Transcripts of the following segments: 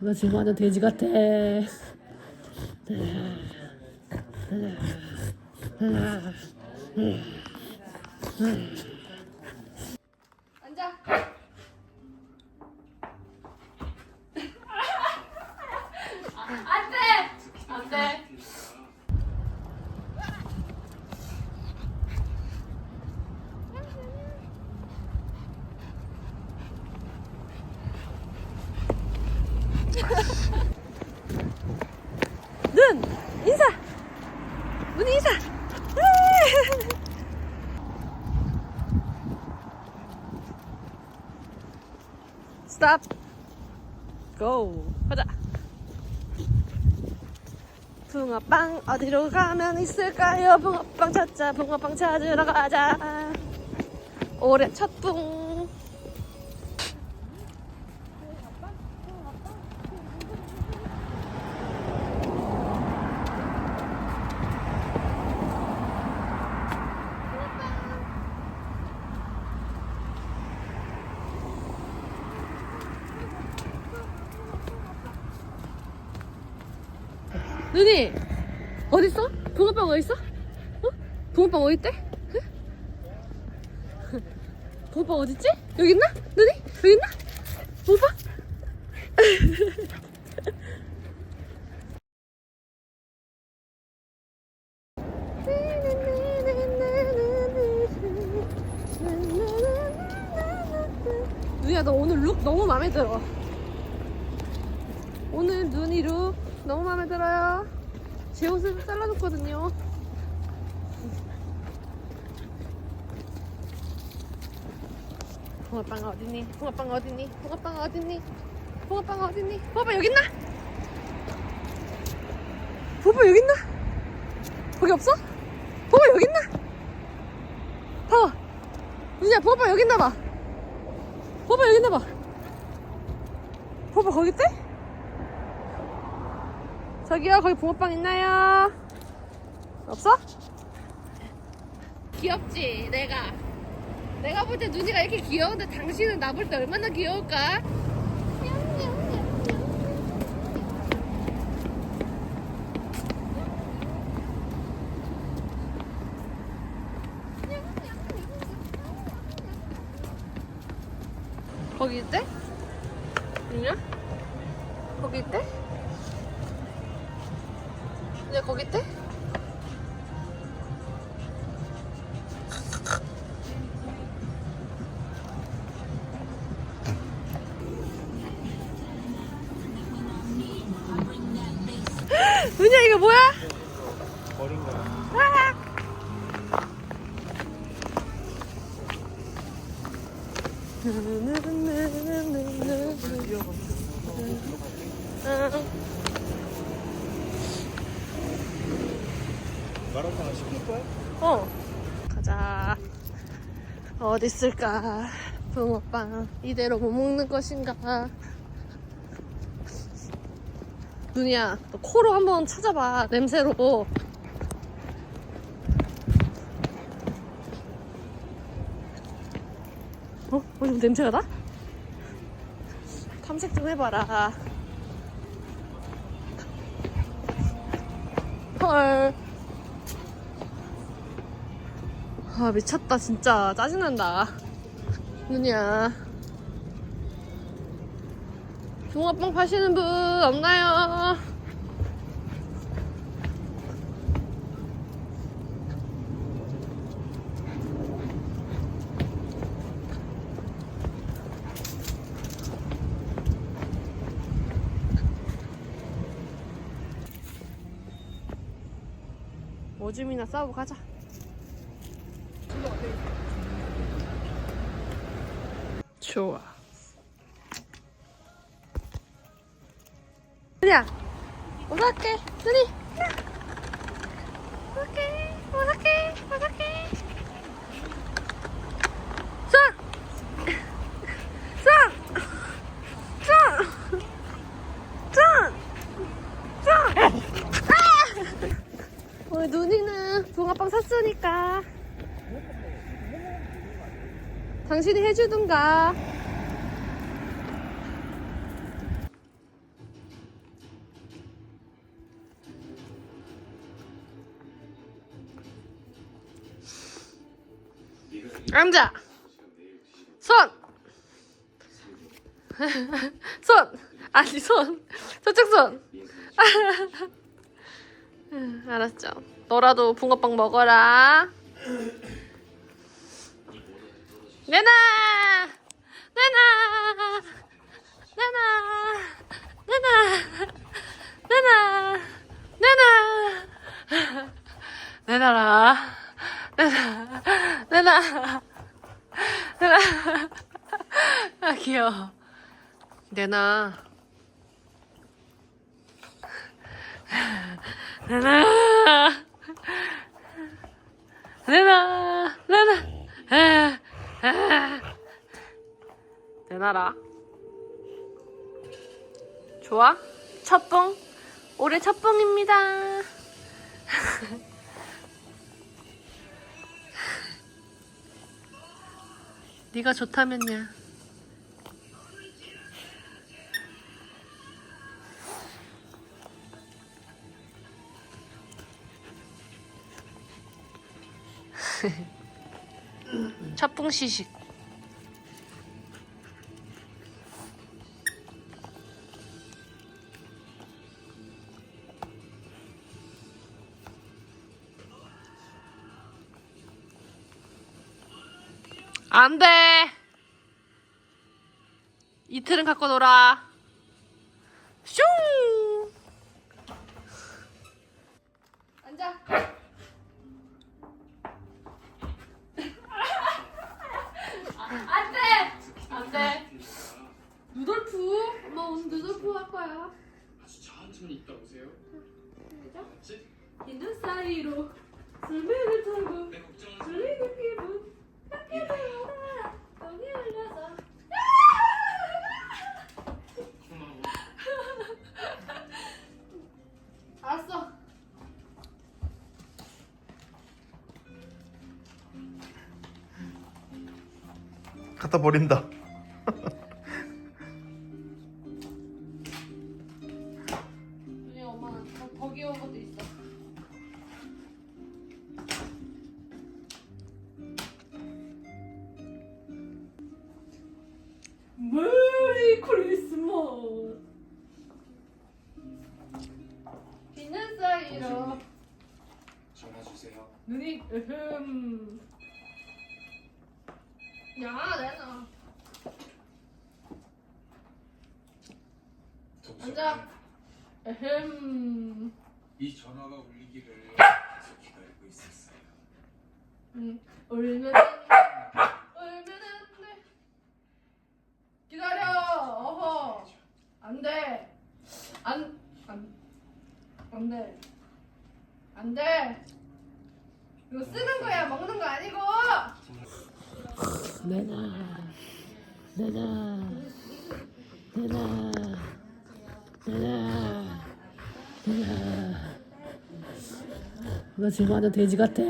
나 지금 완전 돼지 같아. 앉아. 안 돼! 안 돼! 눈 인사. 눈 인사. 스탑. 고. 가자. 붕어빵 어디로 가면 있을까요? 붕어빵 찾자. 붕어빵 찾으러 가자. 올해 첫 붕. 눈이 어딨어? 붕어빵 어딨어? 어? 붕어빵 어딨대? 응? 붕어빵 어딨지? 여기 있나? 눈이? 여기 있나? 붕어빵? 눈이야 너 오늘 룩 너무 마음에 들어 오늘 눈이 룩 너무 마음에 들어요. 제 옷을 잘라줬거든요. 붕어빵 어딨니? 붕어빵 어딨니? 붕어빵 어딨니? 붕어빵 어딨니? 붕어빵 여기 있나? 붕어빵 여기 있나? 거기 없어? 붕어빵 여기 있나? 봐봐. 누냐 붕어빵 여기 있나 봐. 붕어빵 여기 있나 봐. 붕어빵 거기 있대? 저기요, 거기 붕어빵 있나요? 없어? 귀엽지, 내가. 내가 볼 때 눈이가 이렇게 귀여운데 당신은 나 볼 때 얼마나 귀여울까? 거기 있대? 있냐? 거기 있대? 근데 거기 있대? 은야 이거 뭐야? 버린 거야. 아! 마라탕 시킬 거야? 어. 가자. 어디 있을까? 붕어빵 이대로 못 먹는 것인가? 눈이야 너 코로 한번 찾아봐 냄새로. 어? 어 좀 냄새가 나? 탐색 좀 해봐라. 헐 아 미쳤다 진짜. 짜증난다. 누냐 붕어빵 파시는 분 없나요? 오줌이나 싸우고 가자 좋아. 누리야, 오사케, 누리. 오사케, 오사 당신이 해주든가 앉아 손! 손! 아니 손! 저쪽 손! 알았죠 너라도 붕어빵 먹어라 내놔. 내놔. 내놔. 내놔. 내놔. 내놔. 내놔라. 내놔. 내놔. 내놔. 아 귀여워. 내놔. 내놔. 내놔. 내놔. 아, 아. 내놔라. 좋아? 첫봉? 올해 첫봉입니다. 네가 좋다면야. 첫봉 시식. 안 돼. 이틀은 갖고 놀아. 슝! 앉아. 안 돼. 안 돼. 루돌프. 엄마 오늘 루돌프 할 거야. 아주 천천히 있다 오세요. 시작. 알았지? 있는 사이로 술매를 타고 내 걱정은 졸리는 기분 따뜻하다 너무 흘려서 고마워. 알았어 갖다 버린다. 준이 엄마는 더, 더 귀여운 것도 있어. 메리 크리스마스. 있는 사이로. 전화 주세요. 눈이 으흠. 야 내놔 앉아. 에헴 이 전화가 울리기를 계속 기다리고 있었어요. 응 울면 안 돼 울면 안 돼 기다려 어허 안 돼 안 안 안 돼 안 돼 이거 쓰는 거야 먹는 거 아니고 내놔. 내놔. 내놔. 너 지금 완전 돼지 같아.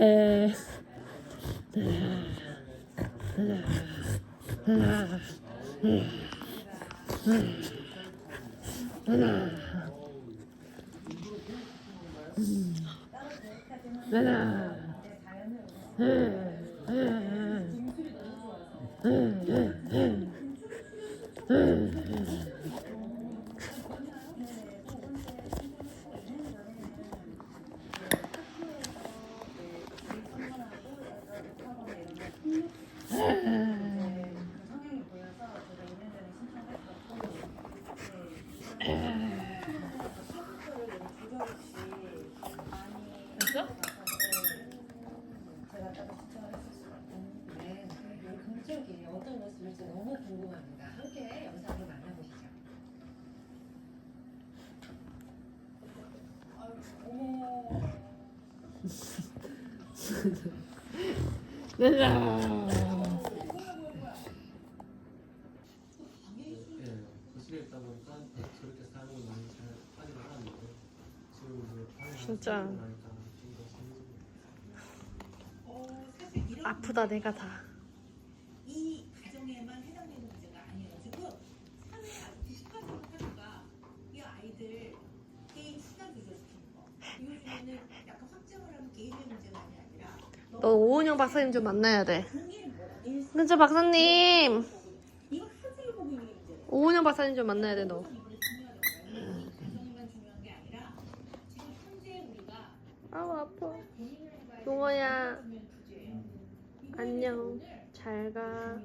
어떤 모습일지 너무 궁금합니다. 함께 영상을 만나보시죠. 예, 거실에 있다 보니까 그렇게 사용을 많이 잘 하진 않았는데 지금 이제 방에 진짜. 좀더. 아프다 내가 다. 이 가정에만 해당되는 문제가 아니어가지고 사회 아주 시가적 하루가 이 아이들 게임 시간 조절시키는 거 요즘에는 약간 확정을 하면 게임의 문제만이 아니라 너 오은영 박사님 좀 만나야 돼. 근처 박사님. 오은영 박사님 좀 만나야 돼, 너. 아우, 아파. 용호야, 안녕. 잘 가.